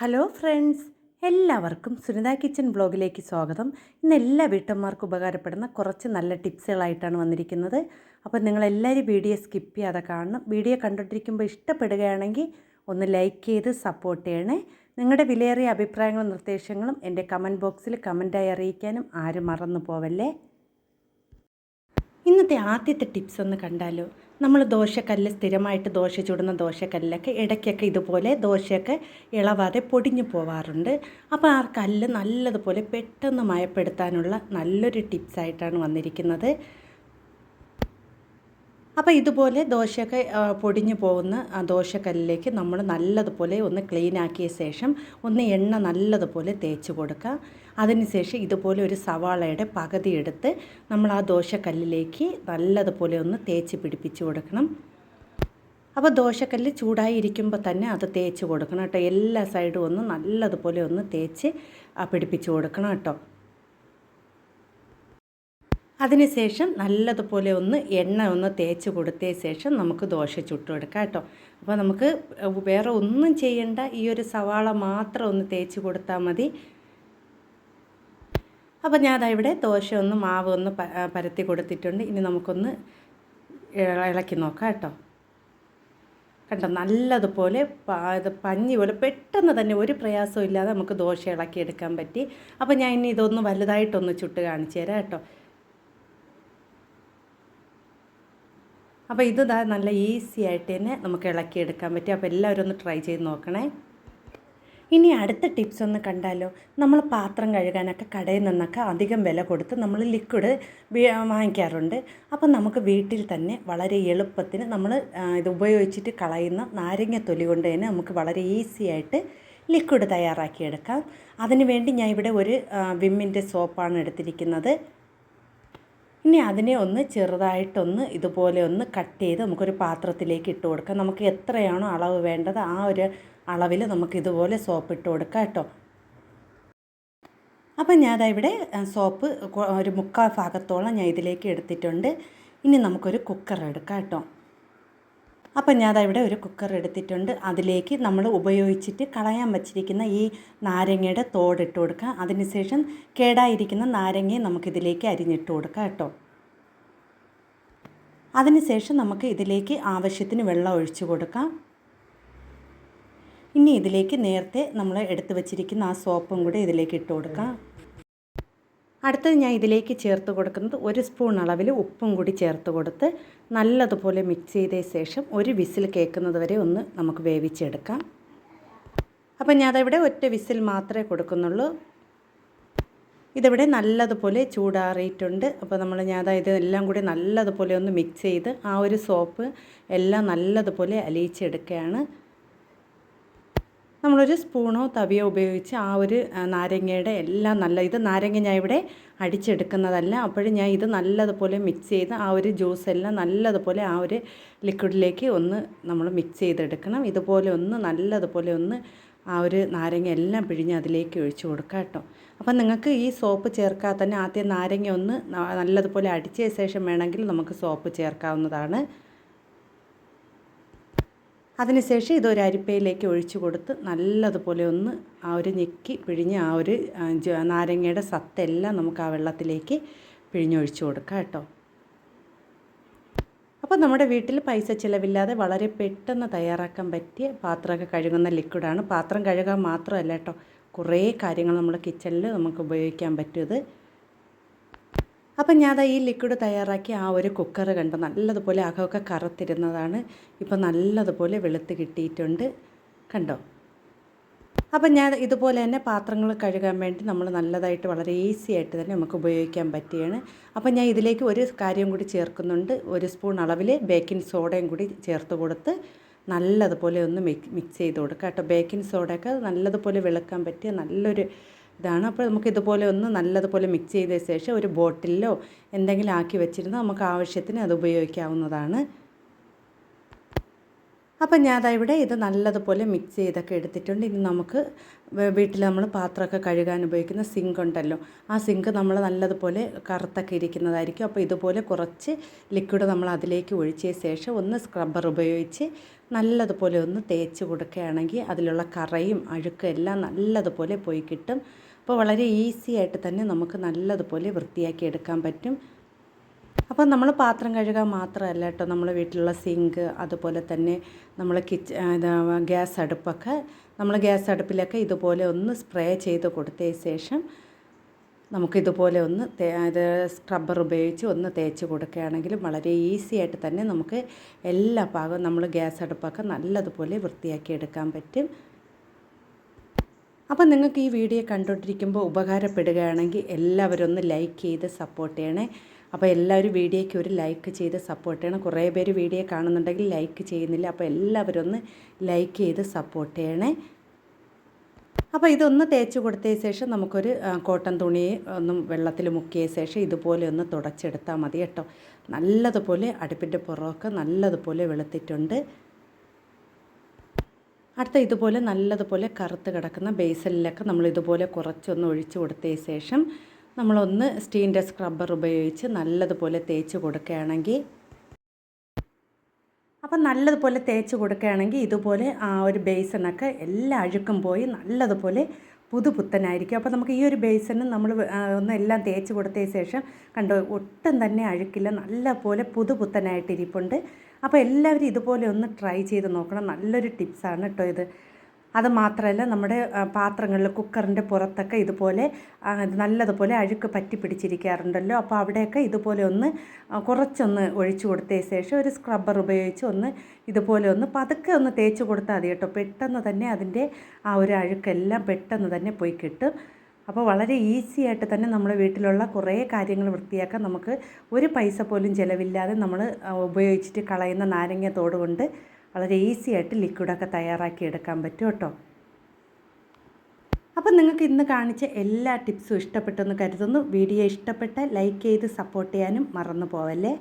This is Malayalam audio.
ഹലോ ഫ്രണ്ട്സ് എല്ലാവർക്കും സുനിത കിച്ചൻ ബ്ലോഗിലേക്ക് സ്വാഗതം. ഇന്ന് എല്ലാ വീട്ടമ്മമാർക്കും ഉപകാരപ്പെടുന്ന കുറച്ച് നല്ല ടിപ്സുകളായിട്ടാണ് വന്നിരിക്കുന്നത്. അപ്പോൾ നിങ്ങളെല്ലാവരും വീഡിയോ സ്കിപ്പ് ചെയ്യാതെ കാണണം. വീഡിയോ കണ്ടുകൊണ്ടിരിക്കുമ്പോൾ ഇഷ്ടപ്പെടുകയാണെങ്കിൽ ഒന്ന് ലൈക്ക് ചെയ്ത് സപ്പോർട്ട് ചെയ്യണേ. നിങ്ങളുടെ വിലയേറിയ അഭിപ്രായങ്ങളും നിർദ്ദേശങ്ങളും എന്റെ കമന്റ് ബോക്സിൽ കമന്റായി അറിയിക്കാനും ആരും മറന്നു പോവല്ലേ? ഇന്നത്തെ ആദ്യത്തെ ടിപ്സ് ഒന്ന് കണ്ടാലോ? നമ്മൾ ദോശക്കല്ല് സ്ഥിരമായിട്ട് ദോശ ചുടുന്ന ദോശക്കല്ലൊക്കെ ഇടയ്ക്കൊക്കെ ഇതുപോലെ ദോശയൊക്കെ ഇളവാതെ പൊടിഞ്ഞു പോവാറുണ്ട്. അപ്പോൾ ആ കല്ല് നല്ലതുപോലെ പെട്ടെന്ന് മയപ്പെടുത്താനുള്ള നല്ലൊരു ടിപ്സായിട്ടാണ് വന്നിരിക്കുന്നത്. അപ്പോൾ ഇതുപോലെ ദോശയൊക്കെ പൊടിഞ്ഞു പോകുന്ന ആ ദോശക്കല്ലിലേക്ക് നമ്മൾ നല്ലതുപോലെ ഒന്ന് ക്ലീൻ ആക്കിയ ശേഷം ഒന്ന് എണ്ണ നല്ലതുപോലെ തേച്ച് കൊടുക്കുക. അതിനുശേഷം ഇതുപോലെ ഒരു സവാളയുടെ പകുതി എടുത്ത് നമ്മൾ ആ ദോശക്കല്ലിലേക്ക് നല്ലതുപോലെ ഒന്ന് തേച്ച് പിടിപ്പിച്ച് കൊടുക്കണം. അപ്പോൾ ദോശക്കല്ല് ചൂടായി ഇരിക്കുമ്പോൾ തന്നെ അത് തേച്ച് കൊടുക്കണം കേട്ടോ. എല്ലാ സൈഡും ഒന്ന് നല്ലതുപോലെ ഒന്ന് തേച്ച് പിടിപ്പിച്ച് കൊടുക്കണം കേട്ടോ. അതിനുശേഷം നല്ലതുപോലെ ഒന്ന് എണ്ണ ഒന്ന് തേച്ച് കൊടുത്തതിന് ശേഷം നമുക്ക് ദോശ ചുട്ടെടുക്കാം കേട്ടോ. അപ്പോൾ നമുക്ക് വേറെ ഒന്നും ചെയ്യേണ്ട. ഈ ഒരു സവാള മാത്രം ഒന്ന് തേച്ച് കൊടുത്താൽ മതി. അപ്പോൾ ഞാൻ ഇവിടെ ദോശ ഒന്ന് മാവ് ഒന്ന് പരത്തി കൊടുത്തിട്ടുണ്ട്. ഇനി നമുക്കൊന്ന് ഇളക്കി നോക്കാം കേട്ടോ. കണ്ടോ? നല്ലതുപോലെ ഇത് പഞ്ഞി പോലെ പെട്ടെന്ന് തന്നെ ഒരു പ്രയാസവും ഇല്ലാതെ നമുക്ക് ദോശ ഇളക്കിയെടുക്കാൻ പറ്റി. അപ്പോൾ ഞാൻ ഇനി ഇതൊന്ന് വലുതായിട്ടൊന്ന് ചുട്ട് കാണിച്ചു തരാം കേട്ടോ. അപ്പോൾ ഇത് നല്ല ഈസി ആയിട്ട് തന്നെ നമുക്ക് ഇളക്കിയെടുക്കാൻ പറ്റും. അപ്പോൾ എല്ലാവരും ഒന്ന് ട്രൈ ചെയ്ത് നോക്കണേ. ഇനി അടുത്ത ടിപ്സ് ഒന്ന് കണ്ടാലോ? നമ്മൾ പാത്രം കഴുകാനൊക്കെ കടയിൽ നിന്നൊക്കെ അധികം വില കൊടുത്ത് നമ്മൾ ലിക്വിഡ് വാങ്ങിക്കാറുണ്ട്. അപ്പം നമുക്ക് വീട്ടിൽ തന്നെ വളരെ എളുപ്പത്തിന് നമ്മൾ ഇത് ഉപയോഗിച്ചിട്ട് കളയുന്ന നാരങ്ങ തൊലി കൊണ്ട് തന്നെ നമുക്ക് വളരെ ഈസി ആയിട്ട് ലിക്വിഡ് തയ്യാറാക്കിയെടുക്കാം. അതിനുവേണ്ടി ഞാൻ ഇവിടെ ഒരു വിമ്മിന്റെ സോപ്പാണ് എടുത്തിരിക്കുന്നത്. ഇനി അതിനെ ഒന്ന് ചെറുതായിട്ടൊന്ന് ഇതുപോലെ ഒന്ന് കട്ട് ചെയ്ത് നമുക്കൊരു പാത്രത്തിലേക്ക് ഇട്ട് കൊടുക്കാം. നമുക്ക് എത്രയാണോ അളവ് വേണ്ടത് ആ ഒരു അളവിൽ നമുക്ക് ഇതുപോലെ സോപ്പ് ഇട്ട് കൊടുക്കാം കേട്ടോ. അപ്പം ഞാൻ ഇവിടെ സോപ്പ് ഒരു മുക്കാൽ ഭാഗത്തോളം ഞാൻ ഇതിലേക്ക് എടുത്തിട്ടുണ്ട്. ഇനി നമുക്കൊരു കുക്കർ എടുക്കാം കേട്ടോ. അപ്പം ഞാൻ ഇവിടെ ഒരു കുക്കർ എടുത്തിട്ടുണ്ട്. അതിലേക്ക് നമ്മൾ ഉപയോഗിച്ചിട്ട് കളയാൻ വച്ചിരിക്കുന്ന ഈ നാരങ്ങയുടെ തോടിട്ട് കൊടുക്കുക അതിനുശേഷം കേടായിരിക്കുന്ന നാരങ്ങയെ നമുക്കിതിലേക്ക് അരിഞ്ഞിട്ട് കൊടുക്കാം കേട്ടോ. അതിനുശേഷം നമുക്ക് ഇതിലേക്ക് ആവശ്യത്തിന് വെള്ളം ഒഴിച്ചു കൊടുക്കാം. ഇനി ഇതിലേക്ക് നേരത്തെ നമ്മൾ എടുത്തു വച്ചിരിക്കുന്ന ആ സോപ്പും കൂടി ഇതിലേക്ക് ഇട്ട് കൊടുക്കാം. അടുത്തത് ഞാൻ ഇതിലേക്ക് ചേർത്ത് കൊടുക്കുന്നത് ഒരു സ്പൂൺ അളവിൽ ഉപ്പും കൂടി ചേർത്ത് കൊടുത്ത് നല്ലതുപോലെ മിക്സ് ചെയ്ത ശേഷം ഒരു വിസിൽ കേൾക്കുന്നത് വരെ ഒന്ന് നമുക്ക് വേവിച്ചെടുക്കാം. അപ്പം ഞാൻ അതവിടെ ഒറ്റ വിസിൽ മാത്രമേ കൊടുക്കുന്നുള്ളൂ. ഇതിവിടെ നല്ലതുപോലെ ചൂടാറിയിട്ടുണ്ട്. അപ്പോൾ നമ്മൾ ഞാൻ അതായത് എല്ലാം കൂടി നല്ലതുപോലെ ഒന്ന് മിക്സ് ചെയ്ത് ആ ഒരു സോപ്പ് എല്ലാം നല്ലതുപോലെ അലിയിച്ചെടുക്കുകയാണ്. നമ്മളൊരു സ്പൂണോ തവിയോ ഉപയോഗിച്ച് ആ ഒരു നാരങ്ങയുടെ എല്ലാം നല്ല ഇത് നാരങ്ങ ഞാൻ ഇവിടെ അടിച്ചെടുക്കുന്നതല്ല. അപ്പോഴും ഞാൻ ഇത് നല്ലതുപോലെ മിക്സ് ചെയ്ത് ആ ഒരു ജ്യൂസ് എല്ലാം നല്ലതുപോലെ ആ ഒരു ലിക്വിഡിലേക്ക് ഒന്ന് നമ്മൾ മിക്സ് ചെയ്തെടുക്കണം. ഇതുപോലെ ഒന്ന് നല്ലതുപോലെ ഒന്ന് ആ ഒരു നാരങ്ങ എല്ലാം പിഴിഞ്ഞ് അതിലേക്ക് ഒഴിച്ചു കൊടുക്കാം കേട്ടോ. അപ്പം നിങ്ങൾക്ക് ഈ സോപ്പ് ചേർക്കാതെ തന്നെ ആദ്യം നാരങ്ങ ഒന്ന് നല്ലതുപോലെ അടിച്ച ശേഷം വേണമെങ്കിൽ നമുക്ക് സോപ്പ് ചേർക്കാവുന്നതാണ്. അതിനുശേഷം ഇതൊരു അരിപ്പയിലേക്ക് ഒഴിച്ചു കൊടുത്ത് നല്ലതുപോലെ ഒന്ന് ആ ഒരു ഞെക്കി പിഴിഞ്ഞ് ആ ഒരു നാരങ്ങയുടെ സത്തെല്ലാം നമുക്ക് ആ വെള്ളത്തിലേക്ക് പിഴിഞ്ഞൊഴിച്ചു കൊടുക്കാം കേട്ടോ. അപ്പോൾ നമ്മുടെ വീട്ടിൽ പൈസ ചിലവില്ലാതെ വളരെ പെട്ടെന്ന് തയ്യാറാക്കാൻ പറ്റിയ പാത്രമൊക്കെ കഴുകുന്ന ലിക്വിഡാണ്. പാത്രം കഴുകാൻ മാത്രമല്ല കേട്ടോ കുറേ കാര്യങ്ങൾ നമ്മൾ കിച്ചണിൽ നമുക്ക് ഉപയോഗിക്കാൻ പറ്റും അപ്പം ഞാൻ ഈ ലിക്വിഡ് തയ്യാറാക്കി ആ ഒരു കുക്കർ കണ്ട്. നല്ലതുപോലെ അകമൊക്കെ കറുത്തിരുന്നതാണ്. ഇപ്പം നല്ലതുപോലെ വെളുത്ത് കിട്ടിയിട്ടുണ്ട്. കണ്ടോ? അപ്പം ഞാൻ ഇതുപോലെ തന്നെ പാത്രങ്ങൾ കഴുകാൻ വേണ്ടി നമ്മൾ നല്ലതായിട്ട് വളരെ ഈസി ആയിട്ട് തന്നെ നമുക്ക് ഉപയോഗിക്കാൻ പറ്റുകയാണ്. അപ്പം ഞാൻ ഇതിലേക്ക് ഒരു കാര്യം കൂടി ചേർക്കുന്നുണ്ട്. ഒരു സ്പൂൺ അളവിൽ ബേക്കിംഗ് സോഡയും കൂടി ചേർത്ത് കൊടുത്ത് നല്ലതുപോലെ ഒന്ന് മിക്സ് ചെയ്ത് കൊടുക്കുക കേട്ടോ. ബേക്കിംഗ് സോഡയൊക്കെ നല്ലതുപോലെ വെളുക്കാൻ പറ്റിയ നല്ലൊരു ഇതാണ്. അപ്പോൾ നമുക്ക് ഇതുപോലെ ഒന്ന് നല്ലതുപോലെ മിക്സ് ചെയ്ത ശേഷം ഒരു ബോട്ടിലോ എന്തെങ്കിലും ആക്കി വെച്ചിരുന്നാൽ നമുക്ക് ആവശ്യത്തിന് അത് ഉപയോഗിക്കാവുന്നതാണ്. അപ്പം ദാ ഇവിടെ ഇത് നല്ലതുപോലെ മിക്സ് ചെയ്തൊക്കെ എടുത്തിട്ടുണ്ട്. ഇനി നമുക്ക് വീട്ടിൽ നമ്മൾ പാത്രമൊക്കെ കഴുകാൻ ഉപയോഗിക്കുന്ന സിങ്ക് ഉണ്ടല്ലോ. ആ സിങ്ക് നമ്മൾ നല്ലതുപോലെ കറുത്തൊക്കെ ഇരിക്കുന്നതായിരിക്കും. അപ്പോൾ ഇതുപോലെ കുറച്ച് ലിക്വിഡ് നമ്മൾ അതിലേക്ക് ഒഴിച്ച ശേഷം ഒന്ന് സ്ക്രബ്ബർ ഉപയോഗിച്ച് നല്ലതുപോലെ ഒന്ന് തേച്ച് കൊടുക്കുകയാണെങ്കിൽ അതിലുള്ള കറയും അഴുക്കും എല്ലാം നല്ലതുപോലെ പോയി കിട്ടും. അപ്പോൾ വളരെ ഈസി ആയിട്ട് തന്നെ നമുക്ക് നല്ലതുപോലെ വൃത്തിയാക്കി എടുക്കാൻ പറ്റും. അപ്പോൾ നമ്മൾ പാത്രം കഴുകാൻ മാത്രമല്ല കേട്ടോ നമ്മൾ വീട്ടിലുള്ള സിങ്ക് അതുപോലെ തന്നെ നമ്മൾ കിച്ച ഗ്യാസ് അടുപ്പൊക്കെ നമ്മൾ ഗ്യാസ് അടുപ്പിലൊക്കെ ഇതുപോലെ ഒന്ന് സ്പ്രേ ചെയ്ത് കൊടുത്ത ശേഷം നമുക്കിതുപോലെ ഒന്ന് ഇത് സ്ക്രബ്ബർ ഉപയോഗിച്ച് ഒന്ന് തേച്ച് കൊടുക്കുകയാണെങ്കിൽ വളരെ ഈസി ആയിട്ട് തന്നെ നമുക്ക് എല്ലാ ഭാഗവും നമ്മൾ ഗ്യാസ് അടുപ്പൊക്കെ നല്ലതുപോലെ വൃത്തിയാക്കി എടുക്കാൻ പറ്റും. അപ്പം നിങ്ങൾക്ക് ഈ വീഡിയോ കണ്ടുകൊണ്ടിരിക്കുമ്പോൾ ഉപകാരപ്പെടുകയാണെങ്കിൽ എല്ലാവരും ഒന്ന് ലൈക്ക് ചെയ്ത് സപ്പോർട്ട് ചെയ്യണേ. അപ്പോൾ എല്ലാവരും വീഡിയോയ്ക്ക് ഒരു ലൈക്ക് ചെയ്ത് സപ്പോർട്ട് ചെയ്യണം. കുറേ പേര് വീഡിയോ കാണുന്നുണ്ടെങ്കിൽ ലൈക്ക് ചെയ്യുന്നില്ല. അപ്പോൾ എല്ലാവരും ഒന്ന് ലൈക്ക് ചെയ്ത് സപ്പോർട്ട് ചെയ്യണേ. അപ്പോൾ ഇതൊന്ന് തേച്ച് കൊടുത്തതിന് ശേഷം നമുക്കൊരു കോട്ടൺ തുണി ഒന്ന് വെള്ളത്തിൽ മുക്കിയ ശേഷം ഇതുപോലെ ഒന്ന് തുടച്ചെടുത്താൽ മതി കേട്ടോ. നല്ലതുപോലെ അടുപ്പിന്റെ പുറമൊക്കെ നല്ലതുപോലെ വെളുത്തിട്ടുണ്ട്. അടുത്ത ഇതുപോലെ നല്ലതുപോലെ കറുത്ത് കിടക്കുന്ന ബേസലിലൊക്കെ നമ്മൾ ഇതുപോലെ കുറച്ചൊന്ന് ഒഴിച്ച് കൊടുത്തതിന് ശേഷം നമ്മളൊന്ന് സ്റ്റീന്റെ സ്ക്രബ്ബർ ഉപയോഗിച്ച് നല്ലതുപോലെ തേച്ച് കൊടുക്കുകയാണെങ്കിൽ അപ്പം നല്ലതുപോലെ തേച്ച് കൊടുക്കുകയാണെങ്കിൽ ഇതുപോലെ ആ ഒരു ബേസനൊക്കെ എല്ലാ അഴുക്കും പോയി നല്ലതുപോലെ പുതുപുത്തനായിരിക്കും. അപ്പോൾ നമുക്ക് ഈ ഒരു ബേസന് നമ്മൾ ഒന്ന് എല്ലാം തേച്ച് കൊടുത്തതിന് ശേഷം കണ്ടോ ഒട്ടും തന്നെ അഴുക്കില്ല. നല്ലപോലെ പുതുപുത്തനായിട്ട് ഇരിപ്പുണ്ട് അപ്പോൾ എല്ലാവരും ഇതുപോലെ ഒന്ന് ട്രൈ ചെയ്ത് നോക്കണം. നല്ലൊരു ടിപ്സാണ് കേട്ടോ ഇത്. അത് മാത്രമല്ല നമ്മുടെ പാത്രങ്ങളിൽ കുക്കറിന്റെ പുറത്തൊക്കെ ഇതുപോലെ നല്ലതുപോലെ അഴുക്ക് പറ്റി പിടിച്ചിരിക്കാറുണ്ടല്ലോ. അപ്പോൾ അവിടെയൊക്കെ ഇതുപോലെ ഒന്ന് കുറച്ചൊന്ന് ഒഴിച്ചു കൊടുത്തതിന് ശേഷം ഒരു സ്ക്രബ്ബർ ഉപയോഗിച്ച് ഒന്ന് ഇതുപോലെ ഒന്ന് പതുക്കെ ഒന്ന് തേച്ച് കൊടുത്താൽ മതി കേട്ടോ പെട്ടെന്ന് തന്നെ അതിന്റെ ആ ഒരു അഴുക്കെല്ലാം പെട്ടെന്ന് തന്നെ പോയി കിട്ടും. അപ്പോൾ വളരെ ഈസി ആയിട്ട് തന്നെ നമ്മുടെ വീട്ടിലുള്ള കുറേ കാര്യങ്ങൾ വൃത്തിയാക്കാൻ നമുക്ക് ഒരു പൈസ പോലും ചിലവില്ലാതെ നമ്മൾ ഉപയോഗിച്ചിട്ട് കളയുന്ന നാരങ്ങ തോട് കൊണ്ട് വളരെ ഈസി ആയിട്ട് ലിക്വിഡൊക്കെ തയ്യാറാക്കി എടുക്കാൻ പറ്റും കേട്ടോ. അപ്പം നിങ്ങൾക്ക് ഇന്ന് കാണിച്ച എല്ലാ ടിപ്സും ഇഷ്ടപ്പെട്ടെന്ന് കരുതുന്നു. വീഡിയോ ഇഷ്ടപ്പെട്ട ലൈക്ക് ചെയ്ത് സപ്പോർട്ട് ചെയ്യാനും മറന്നു പോവല്ലേ?